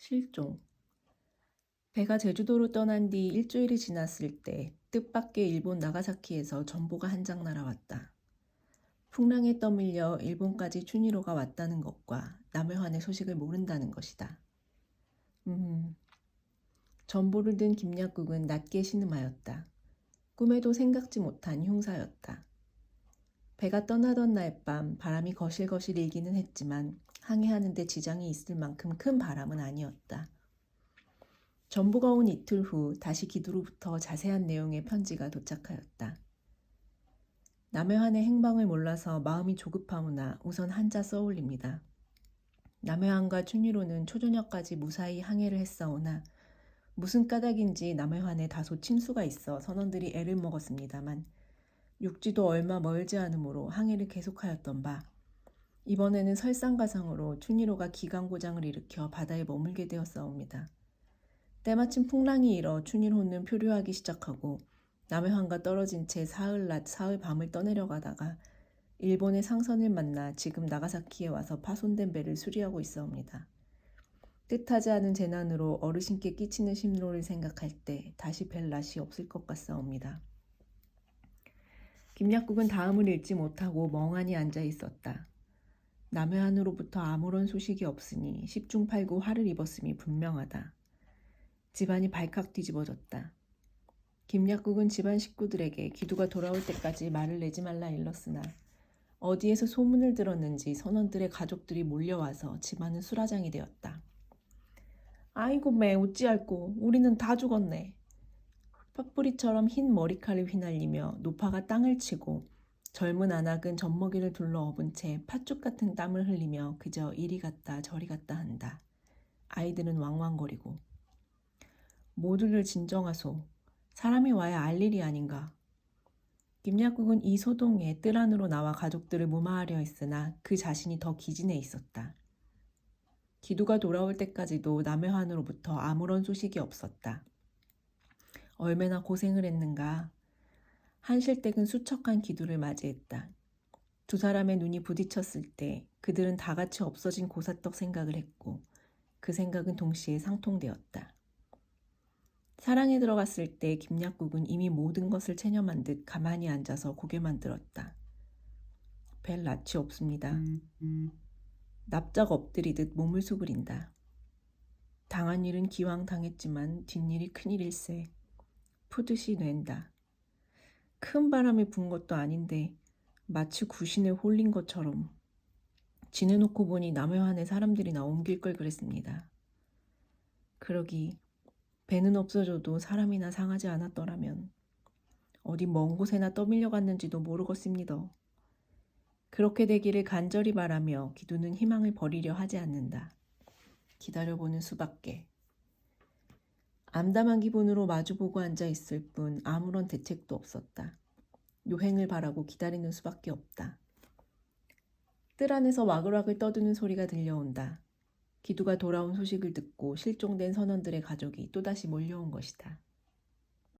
실종. 배가 제주도로 떠난 뒤 일주일이 지났을 때 뜻밖의 일본 나가사키에서 전보가 한 장 날아왔다. 풍랑에 떠밀려 일본까지 춘희로가 왔다는 것과 남해환의 소식을 모른다는 것이다. 음, 전보를 든 김약국은 낮게 신음하였다. 꿈에도 생각지 못한 흉사였다. 배가 떠나던 날 밤 바람이 거실거실 일기는 했지만 항해하는데 지장이 있을 만큼 큰 바람은 아니었다. 전보가 온 이틀 후 다시 기두로부터 자세한 내용의 편지가 도착하였다. 남해환의 행방을 몰라서 마음이 조급하오나 우선 한자 써올립니다. 남해환과 춘희로는 초저녁까지 무사히 항해를 했사오나 무슨 까닭인지 남해환에 다소 침수가 있어 선원들이 애를 먹었습니다만 육지도 얼마 멀지 않으므로 항해를 계속하였던 바 이번에는 설상가상으로 춘희로가 기강 고장을 일으켜 바다에 머물게 되었사옵니다. 때마침 풍랑이 일어 춘일호는 표류하기 시작하고 남해환과 떨어진 채 사흘 낮 사흘 밤을 떠내려가다가 일본의 상선을 만나 지금 나가사키에 와서 파손된 배를 수리하고 있어옵니다. 뜻하지 않은 재난으로 어르신께 끼치는 심로를 생각할 때 다시 뵐 낯이 없을 것 같사옵니다. 김약국은 다음을 읽지 못하고 멍하니 앉아 있었다. 남해안으로부터 아무런 소식이 없으니 십중팔구 화를 입었음이 분명하다. 집안이 발칵 뒤집어졌다. 김약국은 집안 식구들에게 기두가 돌아올 때까지 말을 내지 말라 일렀으나 어디에서 소문을 들었는지 선원들의 가족들이 몰려와서 집안은 수라장이 되었다. 아이고 매 어찌할꼬 우리는 다 죽었네. 팥뿌리처럼 흰 머리칼을 휘날리며 노파가 땅을 치고 젊은 안악은 젖먹이를 둘러 업은 채 팥죽 같은 땀을 흘리며 그저 이리 갔다 저리 갔다 한다. 아이들은 왕왕거리고 모두를 진정하소. 사람이 와야 알 일이 아닌가. 김약국은 이 소동에 뜰 안으로 나와 가족들을 무마하려 했으나 그 자신이 더 기진해 있었다. 기두가 돌아올 때까지도 남해환으로부터 아무런 소식이 없었다. 얼마나 고생을 했는가. 한실댁은 수척한 기두를 맞이했다. 두 사람의 눈이 부딪혔을 때 그들은 다 같이 없어진 고사떡 생각을 했고 그 생각은 동시에 상통되었다. 사랑에 들어갔을 때 김약국은 이미 모든 것을 체념한 듯 가만히 앉아서 고개만 들었다. 별 낯이 없습니다. 납작 엎드리듯 몸을 수그린다. 당한 일은 기왕 당했지만 뒷일이 큰일일세. 푸듯이 낸다. 큰 바람이 분 것도 아닌데 마치 구신에 홀린 것처럼 지내놓고 보니 남해환에 사람들이 나 옮길 걸 그랬습니다. 그러기 배는 없어져도 사람이나 상하지 않았더라면 어디 먼 곳에나 떠밀려 갔는지도 모르겠습니다. 그렇게 되기를 간절히 바라며 기두는 희망을 버리려 하지 않는다. 기다려보는 수밖에. 암담한 기분으로 마주보고 앉아 있을 뿐 아무런 대책도 없었다. 요행을 바라고 기다리는 수밖에 없다. 뜰 안에서 와글와글 떠드는 소리가 들려온다. 기두가 돌아온 소식을 듣고 실종된 선원들의 가족이 또다시 몰려온 것이다.